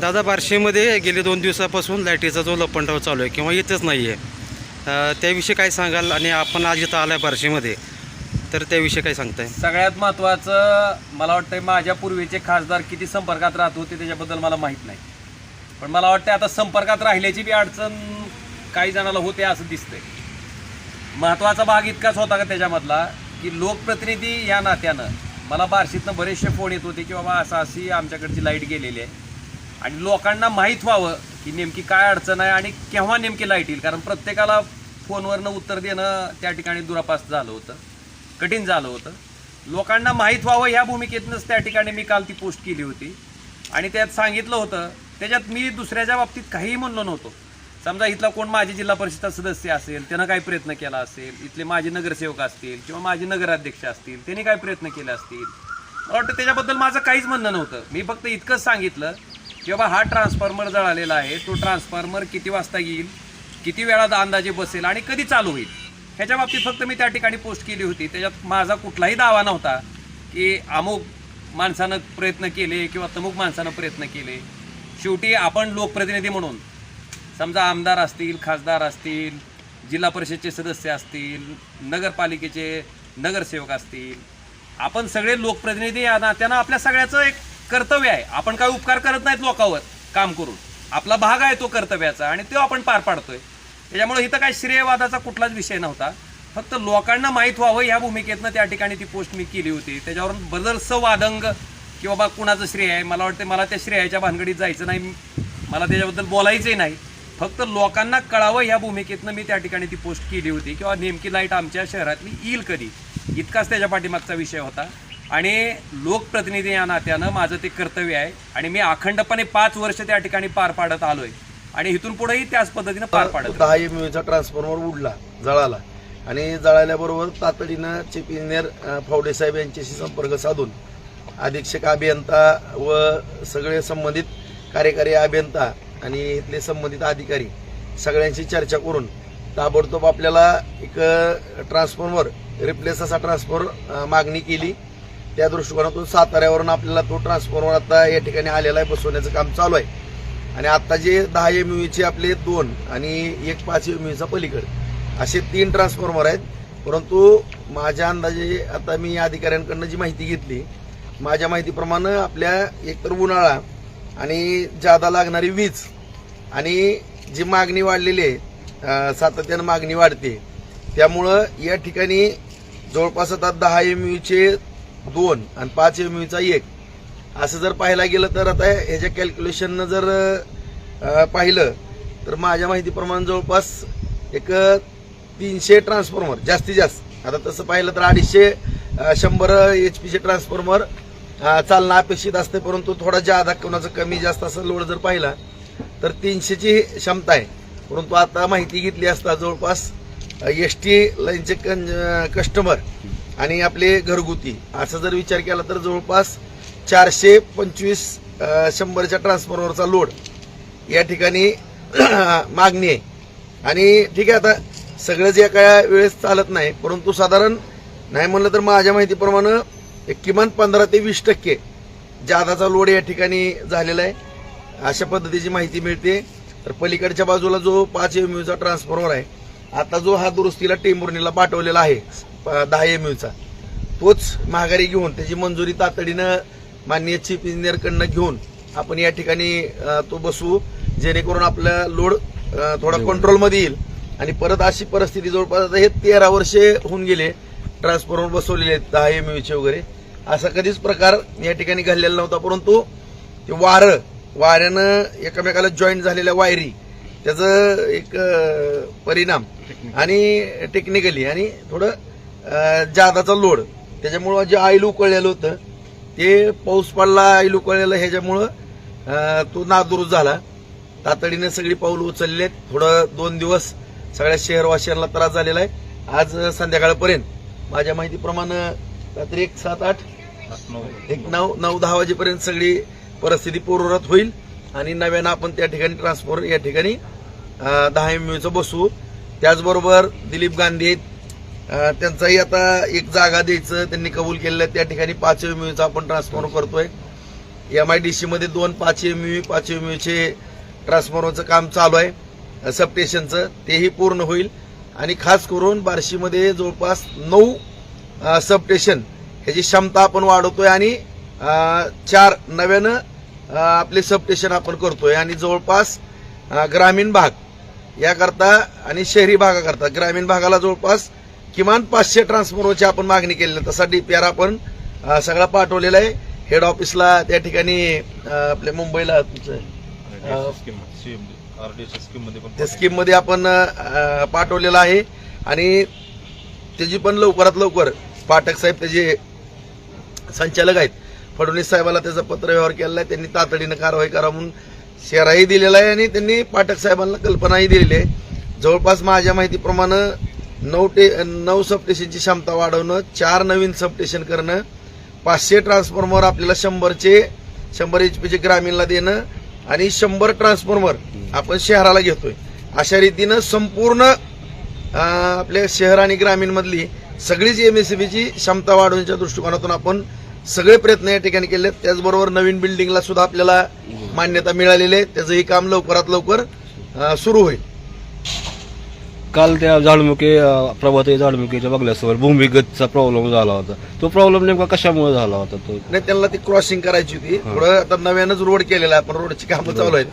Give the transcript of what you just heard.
दादा बार्शीमध्ये गेले दोन दिवसापासून लाईटीचा जो लपंडाव चालू आहे किंवा येतच नाही आहे त्याविषयी काय सांगाल? आणि आपण आज इथं आलाय बार्शीमध्ये तर त्याविषयी काय सांगताय? सगळ्यात महत्त्वाचं मला वाटतं माझ्या पूर्वीचे खासदार किती संपर्कात राहत होते त्याच्याबद्दल मला माहीत नाही. पण मला वाटतं आता संपर्कात राहिल्याची बी अडचण काही जणाला होते असं दिसतंय. महत्त्वाचा भाग इतकाच होता का त्याच्यामधला की लोकप्रतिनिधी या नात्यानं मला बार्शीतनं बरेचसे फोन येत होते की बाबा असं अशी आमच्याकडची लाइट गेलेली आहे. आणि लोकांना माहीत व्हावं की नेमकी काय अडचण आहे आणि केव्हा नेमकी लाइट येईल. कारण प्रत्येकाला फोनवरनं उत्तर देणं त्या ठिकाणी दुरापास्त झालं होतं. कठीण झालं होतं. लोकांना माहीत व्हावं ह्या भूमिकेतनंच त्या ठिकाणी मी काल ती पोस्ट केली होती. आणि त्यात सांगितलं होतं त्याच्यात मी दुसऱ्याच्या बाबतीत काहीही म्हणलो नव्हतो. समजा इथला कोण माझी जिल्हा परिषद सदस्य असेल त्यानं काही प्रयत्न केला असेल इथले माझे नगरसेवक असतील किंवा माझे नगराध्यक्ष असतील त्यांनी काय प्रयत्न केले असतील? मला वाटतं त्याच्याबद्दल माझं काहीच म्हणणं नव्हतं. मी फक्त इतकंच सांगितलं की बाबा हा ट्रान्सफॉर्मर जळालेला आहे. तो ट्रान्सफॉर्मर किती वाजता येईल? किती वेळात अंदाजे बसेल? आणि कधी चालू होईल? ह्याच्या बाबतीत फक्त मी त्या ठिकाणी पोस्ट केली होती. त्याच्यात माझा कुठलाही दावा नव्हता की अमुक माणसानं प्रयत्न केले किंवा तमुक माणसानं प्रयत्न केले. शेवटी आपण लोकप्रतिनिधी म्हणून समजा आमदार असतील खासदार असतील जिल्हा परिषदचे सदस्य असतील नगरपालिकेचे नगरसेवक असतील आपण सगळे लोकप्रतिनिधी या नात्यानं आपल्या सगळ्याचं एक कर्तव्य आहे. आपण काय उपकार करत नाहीत लोकांवर काम करून. आपला भाग आहे तो कर्तव्याचा आणि तो आपण पार पाडतोय. त्याच्यामुळे इथं काय श्रेयवादाचा कुठलाच विषय नव्हता. फक्त लोकांना माहीत व्हावं ह्या भूमिकेतनं त्या ठिकाणी ती पोस्ट मी केली होती. त्याच्यावरून बदलसं वादंग की बाबा कुणाचं श्रेय आहे? मला वाटतं मला त्या श्रेयाच्या भानगडीत जायचं नाही. मला त्याच्याबद्दल बोलायचंही नाही. फक्त लोकांना कळावं ह्या भूमिकेतनं मी त्या ठिकाणी ती पोस्ट केली होती. किंवा नेमकी लाइट आमच्या शहरातली येईल कधी? इतकाच त्याच्या पाठीमागचा विषय होता. आणि लोकप्रतिनिधी या नात्यानं माझं ते कर्तव्य आहे. आणि मी अखंडपणे पाच वर्ष त्या ठिकाणी पार पाडत आलोय. आणि इथून पुढेही त्याच पद्धतीनं पार पाडत. दहा एम चा ट्रान्सफॉर्मर उडला जळाला. आणि जळाल्याबरोबर तातडीनं चीफ इंजिनियर फावडे साहेब यांच्याशी संपर्क साधून अधीक्षक अभियंता व सगळे संबंधित कार्यकारी अभियंता आणि इथले संबंधित अधिकारी सगळ्यांशी चर्चा करून ताबडतोब आपल्याला एक ट्रान्सफॉर्मर रिप्लेस असा ट्रान्सफॉर्मर मागणी केली. त्या दृष्टिकोनातून साताऱ्यावरून आपल्याला तो ट्रान्सफॉर्मर आता या ठिकाणी आलेला आहे बसवण्याचं काम चालू आहे. आणि आता जे दहा एम चे आपले दोन आणि एक पाच एम चा पलीकड असे तीन ट्रान्सफॉर्मर आहेत. परंतु माझ्या अंदाजे आता मी या अधिकाऱ्यांकडनं जी माहिती घेतली माझ्या माहितीप्रमाणे आपल्या एकतर उन्हाळा आणि जादा लागणारी वीज आणि जी मागणी वाढलेली आहे सातत्यानं मागणी वाढते त्यामुळं या ठिकाणी जवळपास आता दहा एम चे दोन आणि पाच एम यूचा एक. असं जर पाहायला गेलं तर आता ह्याच्या कॅल्क्युलेशननं जर पाहिलं तर माझ्या माहितीप्रमाणे जवळपास एक तीनशे ट्रान्सफॉर्मर जास्तीत जास्त. आता तसं पाहिलं तर अडीचशे शंभर एच पीचे ट्रान्सफॉर्मर चालणं अपेक्षित असते परंतु थोडा जादा कोणाचं कमी जास्त असं लोड जर पाहिला तर तीनशेची क्षमता आहे. परंतु आता माहिती घेतली असता जवळपास एस टी लाईनचे कस्टमर आणि आपले घरगुती. असा जर विचार केला तर जवळपास चारशे पंचवीस शंभरच्या ट्रान्सफॉर्मरचा लोड या ठिकाणी मागणी आहे. आणि ठीक आहे आता सगळंच एका वेळेस चालत नाही परंतु साधारण नाही म्हणलं तर माझ्या माहितीप्रमाणे एक किमान पंधरा ते वीस टक्के जादाचा लोड या ठिकाणी झालेला आहे. अशा पद्धतीची माहिती मिळते. तर पलीकडच्या बाजूला जो पाच एम यूचा ट्रान्सफॉर्मर आहे आता जो हा दुरुस्तीला टेंबुर्णीला पाठवलेला आहे दहा एम चा. तोच माघारी घेऊन त्याची मंजुरी तातडीनं माननीय चीफ इंजिनियरकडनं घेऊन आपण या ठिकाणी तो बसवू जेणेकरून आपला लोड थोडा कंट्रोलमध्ये येईल. आणि परत अशी परिस्थिती जवळपास हे तेरा वर्षे होऊन गेले ट्रान्सफॉर्मर बसवलेले आहेत दहा एम चे वगैरे. असा कधीच प्रकार या ठिकाणी घडलेला नव्हता परंतु ते वारं वाऱ्यानं एकमेकाला जॉईंट झालेल्या वायरी त्याचं एक परिणाम. आणि टेक्निकली आणि थोडं जादाचा लोड. त्याच्यामुळं जे आईल उकळलेलं होतं ते पाऊस पडला आईल उकळलेलं ह्याच्यामुळं तो नादुरुस्त झाला. तातडीने सगळी पाऊल उचलले थोडं दोन दिवस सगळ्या शहरवासियांना त्रास झालेला आहे. आज संध्याकाळपर्यंत. माझ्या माहितीप्रमाणे रात्री एक सात आठ एक नऊ नऊ दहा वाजेपर्यंत सगळी परिस्थिती पूर्वरत होईल. आणि नव्यानं आपण त्या ठिकाणी ट्रान्सफॉर या ठिकाणी दहा एम चं बसू त्याचबरोबर दिलीप गांधी त्यांचाही आता एक जागा द्यायचं त्यांनी कबूल केलेलं आहे. त्या ठिकाणी पाच एम यूचा आपण ट्रान्सफॉर करतोय. एम आय डी सीमध्ये दोन पाच एम यू पाच एम यूचे ट्रान्सफॉर्मरचं काम चालू आहे. सबस्टेशनचं तेही पूर्ण होईल. आणि खास करून बार्शीमध्ये जवळपास नऊ सबस्टेशन ह्याची क्षमता आपण वाढवतोय आणि चार नव्यानं आपले सबस्टेशन आपण करतोय. आणि जवळपास ग्रामीण भाग याकरता आणि शहरी भागाकरता ग्रामीण भागाला जवळपास किमान पाचशे ट्रान्सफॉर्मरची आपण मागणी केलेली आहे. तसा डीपीआर आपण सगळा पाठवलेला आहे. हेड ऑफिसला त्या ठिकाणी आपल्या मुंबईला त्या स्कीममध्ये आपण पाठवलेलं आहे. आणि त्याची पण लवकरात लवकर पाठक साहेब त्याचे संचालक आहेत. फडणवीस साहेबाला त्याचा पत्र व्यवहार केलेला आहे. त्यांनी तातडीनं कारवाई करा म्हणून शेराही दिलेला आहे. आणि त्यांनी पाठक साहेबांना कल्पनाही दिलेली आहे. जवळपास माझ्या माहितीप्रमाणे नऊ टे नऊ सबस्टेशनची क्षमता वाढवणं चार नवीन सबस्टेशन करणं पाचशे ट्रान्सफॉर्मर आपल्याला शंभरचे शंभर एच पीचे ग्रामीणला देणं आणि शंभर ट्रान्सफॉर्मर आपण शहराला घेतोय. अशा रीतीनं संपूर्ण अं, आपल्या शहर आणि ग्रामीण मधली सगळीच एमएससीबीची क्षमता वाढवण्याच्या दृष्टिकोनातून आपण सगळे प्रयत्न या ठिकाणी केले आहेत. त्याचबरोबर नवीन बिल्डिंगला सुद्धा आपल्याला मान्यता मिळालेली आहे. त्याचंही काम लवकरात लवकर अं, सुरू होईल. काल त्या जाळमुखे अं, प्रभाते जाळमुखेच्या बघल्यासमोर भूमिगतचा प्रॉब्लेम झाला होता. तो प्रॉब्लेम नेमका कशामुळे झाला होता तो? नाही त्यांना ती क्रॉसिंग करायची होती. थोडं आता नव्यानंच रोड केलेला आहे आपण रोडची कामं चालू आहेत.